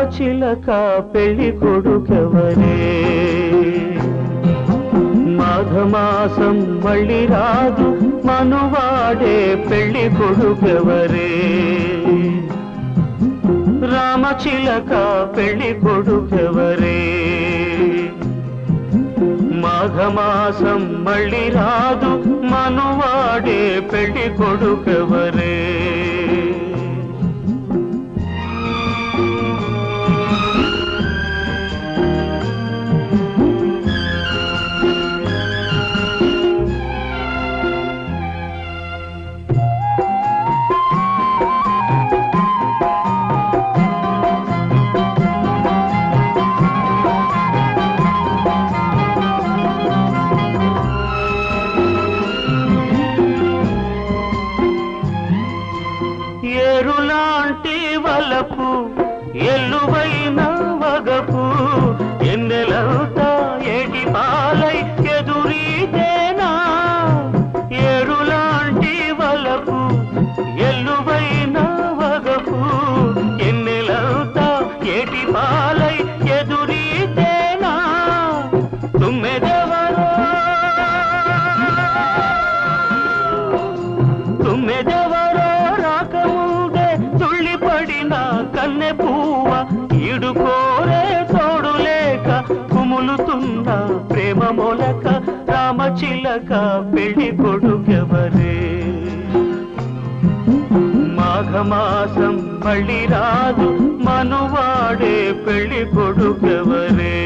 చిలక పెళ్ళి కొడుకెవరే? మాఘమాసం మళ్ళీ రాదు మనువాడే పెళ్ళి కొడుకెవరే? రామచిలక పెళ్ళి కొడుకెవరే? మాఘమాసం మళ్ళీ రాదు మనువాడే పెళ్ళి కొడుకెవరే? లాంటి వలపు ఎల్లువైన వగపు ఎన్నెలవుతా ఏటి పాలై ఎదురీదేనా ఏరులాంటి వలపు ఎల్లువైన వగపు ఎన్నెలవుతా ఏటి పాలై ఎదురీదేనా తుమ్మెదెవరో తుమ్మెదెవరో కుములుతున్న ప్రేమ మొలక రామచిలక పెళ్ళి కొడుకెవరే మాఘమాసం మళ్ళీ రాదు మనువాడే పెళ్ళి కొడుకెవరే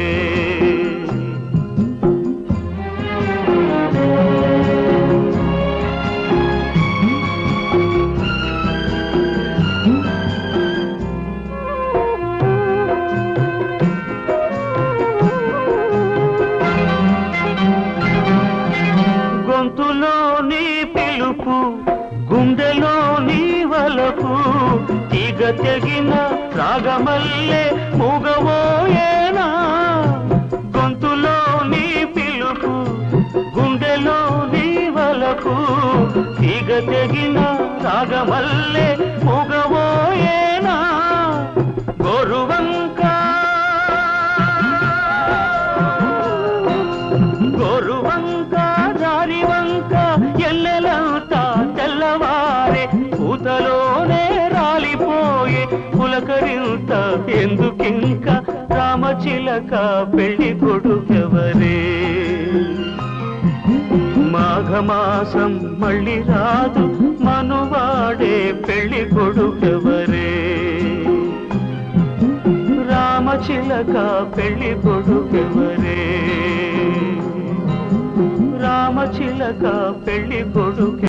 గుండెలో నీవలకు తీగ తెగిన రాగమల్లే మూగవోయేనా గొంతులోని పిలుపు గుండెలో నీవలకు తీగ తెగిన రాగమల్లే మూగవోయేనా పులకరింత ఎందుకింక రామచిలక పెళ్ళి కొడుకెవరే? మాఘమాసం మళ్ళీ రాదు మనువాడే పెళ్ళి కొడుకెవరే? రామచిలక పెళ్ళి కొడుకెవరే? రామచిలక పెళ్ళి కొడుకె